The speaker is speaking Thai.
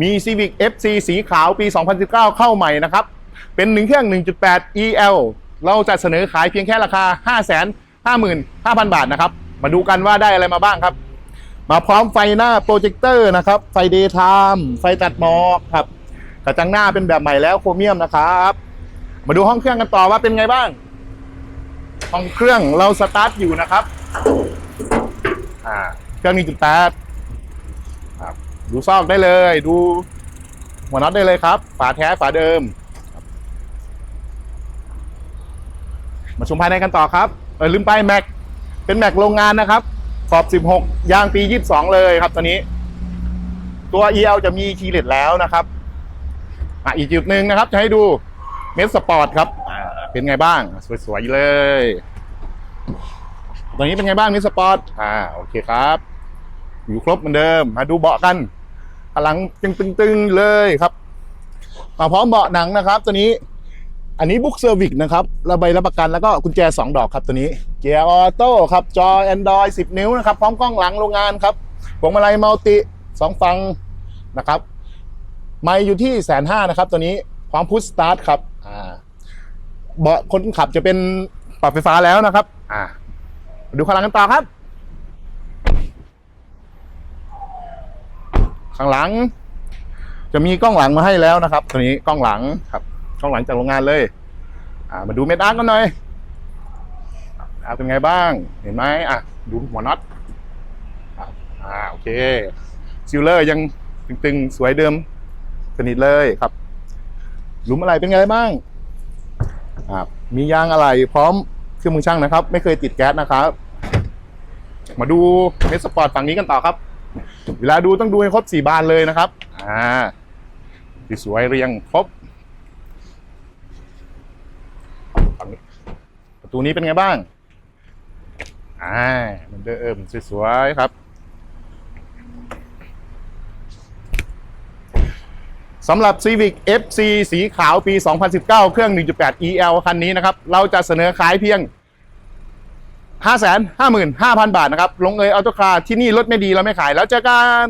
มี Civic FC สีขาวปี 2019 เข้าใหม่นะครับ เป็นหนึ่งเครื่อง 1.8 EL เราจะเสนอขายเพียงแค่ราคา 555,000 บาทนะครับ มาดูกันว่าได้อะไรมาบ้างครับ มาพร้อมไฟหน้าโปรเจคเตอร์นะครับ ไฟเดย์ไทม์ไฟตัดหมอกครับ กระจังหน้าเป็นแบบใหม่แล้วโครเมียมนะครับ มาดูห้องเครื่องกันต่อว่าเป็นไงบ้าง ห้องเครื่องเราสตาร์ทอยู่นะครับ อ่า เครื่องนี้จุดแปด ดูซอกได้เลย ดูหัวน็อตได้เลยครับ ฝาแท้ฝาเดิม มาชมภายในกันต่อครับเออลืมไปแม็กเป็นแม็กโรงงานนะครับขอบ 16 ยางปี 22 เลยครับตอนนี้ ตัว EL จะมีคีเลตแล้วนะครับอะอีกจุดหนึ่งนะครับ จะให้ดูเมสสปอร์ตครับเป็นไงบ้าง สวยๆเลย ตัวนี้เป็นไงบ้างเมสสปอร์ตอ่าโอเคครับ อยู่ครบเหมือนเดิม มาดูเบาะกัน พลังตึงๆเลยครับ มาพร้อมเบาะหนังนะครับ ตัวนี้ อันนี้บุ๊กเซอร์วิสนะครับระใบรับประกันแล้วก็กุญแจ 2 ดอกครับตัวนี้ เกียร์ออโต้ครับ จอ Android 10 นิ้วนะครับ พร้อมกล้องหลังโรงงานครับพวงมาลัยมัลติสองฟังนะครับไม่อยู่ที่แสนห้านะครับ ตัวนี้พร้อมพุชสตาร์ทครับอ่าเบาะคนขับจะเป็นปรับไฟฟ้าแล้วนะครับ อ่ามาดูข้างหลังกันต่อครับ ข้างหลัง จะมีกล้องหลังมาให้แล้วนะครับ ตัวนี้กล้องหลังครับ กล้องหลังจากโรงงานเลย อ่า มาดูเม็ดอาร์กันหน่อยอาเป็นไงบ้าง เห็นไหมอะดูหัวน็อตอ่าโอเคซิลเลอร์ยังตึงๆ สวยเดิมสนิทเลยครับหลุมอะไรเป็นไงบ้างอ่ามียางอะไรพร้อมเครื่องมือช่างนะครับ ไม่เคยติดแก๊สนะครับ มาดูเมสสปอร์ตฝั่งนี้กันต่อครับ เวลาดูต้องดูให้ครบสี่บานเลยนะครับ อ่าสวยเรียงครบประตูนี้เป็นไงบ้าง อ่ามันเดิมสวยๆครับสำหรับ Civic FC สีขาวปี 2019 เครื่อง 1.8 EL คันนี้นะครับ เราจะเสนอขายเพียง 555,000 บาทนะครับ ลงเอยออโตคาร์ที่นี่รถไม่ดีเราไม่ขายแล้วเจอกัน